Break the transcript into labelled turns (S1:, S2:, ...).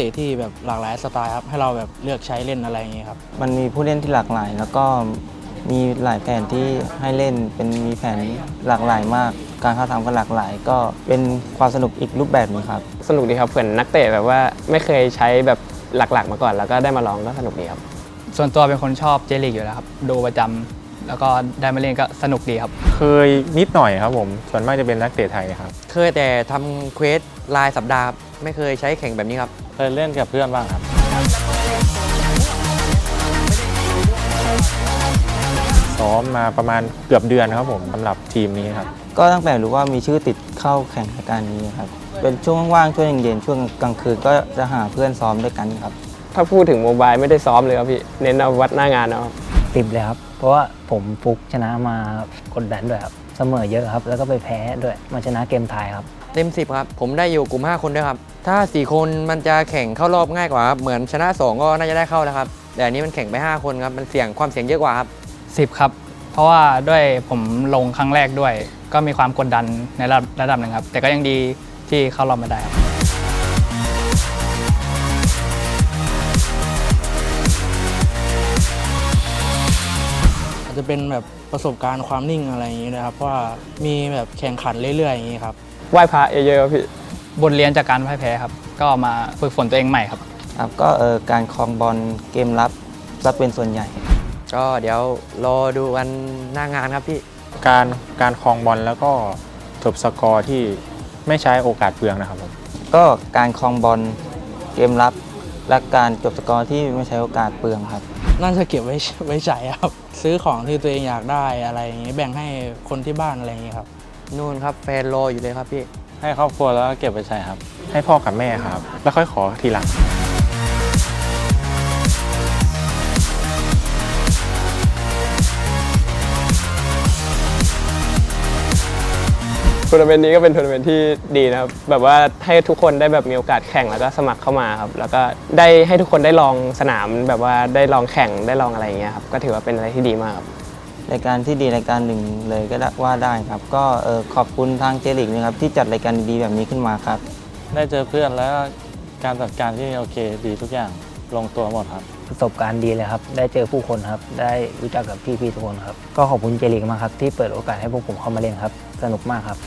S1: นักเตะที่แบบหลากหลายสไตล์ครับให้เราแบบเลือกใช้เล่นอะไรอย่างเงี้ยครับ
S2: มันมีผู้เล่นที่หลากหลาย แล้วก็มีหลายแผนที่ให้เล่นเป็นมีแผนหลากหลายมาก การเข้าทำก็หลากหลาย ก็เป็นความสนุกอีกรูปแบบหนึงครับ
S3: สนุกดีครับเผื่อนนักเตะแบบว่าไม่เคยใช้แบบหลักๆ มาก่อน แล้วก็ได้มาลองก็สนุกดีครับ
S4: ส่วนตัวเป็นคนชอบเจลีกอยู่แล้วครับดูประจำแล้วก็ได้มาเล่นก็สนุกดีครับ
S5: เคยนิดหน่อยครับผม ส่วนมากจะเป็นนักเตะไทยครับ
S6: เคยแต่ทำเควสรายสัปดาห์ครับ ไม่เคยใช้แข่งแบบนี้ครับ
S5: เคยเล่นกับเพื่อนบ้างครับ ซ้อมมาประมาณเกือบเดือนครับผมสำหรับทีมนี้ครับ
S2: ก็ตั้งแต่รู้ว่ามีชื่อติดเข้าแข่งรายการนี้ครับ เป็นช่วงว่างๆช่วงเย็นๆช่วงกลางคืนก็จะหาเพื่อนซ้อมด้วยกันครับ
S3: ถ้าพูดถึงโมบายไม่ได้ซ้อมเลยครับพี่ เน้นเอาวัดหน้างานเอาครับ
S7: ติดเลยครับ เพราะว่าผมฟุกชนะมากดดันด้วยครับ เสมอเยอะครับ แล้วก็ไปแพ้ด้วยมาชนะเกมไทายครับ
S6: เต็ม 10 ครับ ผมได้อยู่กลุ่ม 5 คนด้วยครับ ถ้า 4 คนมันจะแข่งเข้ารอบง่ายกว่าครับเหมือนชนะ 2 ก็น่าจะได้เข้าแล้วครับ แต่อันนี้มันแข่งไป 5 คนครับ มันเสี่ยงความเสี่ยงเยอะกว่าครับ
S4: 10 ครับ เพราะว่าด้วยผมลงครั้งแรกด้วย ก็มีความกดดันในระดับระดับหนึ่งครับ แต่ก็ยังดีที่เข้ารอบมาได้ครับ
S1: จจะเป็นแบบประสบการณ์ความนิ่งอะไรอย่างงี้นะครับเพราะว่ามีแบบแข่งขันเรื่อยๆอย่างงี้ครับ
S3: ไหว้พระเยอะๆครับพี่
S4: บทเรียนจากการพ่ายแพ้ครับ ก็มาฝึกฝนตัวเองใหม่ครับ
S2: ครับก็เออการครองบอลเกมรับจะเป็นส่วนใหญ่
S6: ก็เดี๋ยวรอดูกันหน้างานครับพี่
S5: การการครองบอลแล้วก็จบสกอร์ที่ไม่ใช้โอกาสเปลืองนะครับผม
S2: ก็การครองบอลเกมรับ และการจบสกอร์ที่ไม่ใช้โอกาสเปลืองครับ
S1: น่าจะเก็บไว้ไว้ใช้ครับ ซื้อของที่ตัวเองอยากได้อะไรอย่างงี้แบ่งให้คนที่บ้านอะไรอย่างงี้ครับ
S6: นู่นครับแฟนรออยู่เลยครับพี่
S5: ให้ครอบครัวแล้วก็เก็บไว้ใช้ครับ ให้พ่อกับแม่ครับ แล้วค่อยขอทีหลัง
S3: ทัวร์นาเมนต์นี้ก็เป็นทัวร์นาเมนต์ที่ดีนะครับ แบบว่าให้ทุกคนได้แบบมีโอกาสแข่งแล้วก็สมัครเข้ามาครับ แล้วก็ได้ให้ทุกคนได้ลองสนามแบบว่าได้ลองแข่งได้ลองอะไรอย่างเงี้ยครับ ก็ถือว่าเป็นอะไรที่ดีมากครับ
S2: รายการที่ดีรายการหนึ่งเลยก็ได้ว่าได้ครับ ก็เออขอบคุณทางเจลิกนะครับที่จัดรายการดีๆแบบนี้ขึ้นมาครับ
S5: ได้เจอเพื่อนแล้วก็การจัดการที่โอเคดีทุกอย่างลงตัวหมดครับ
S7: ประสบการณ์ดีเลยครับ ได้เจอผู้คนครับ ได้รู้จักกับพี่ๆทุกคนครับ ก็ขอบคุณเจริกมากครับ ที่เปิดโอกาสให้พวกผมเข้ามาเล่นครับ สนุกมากครับ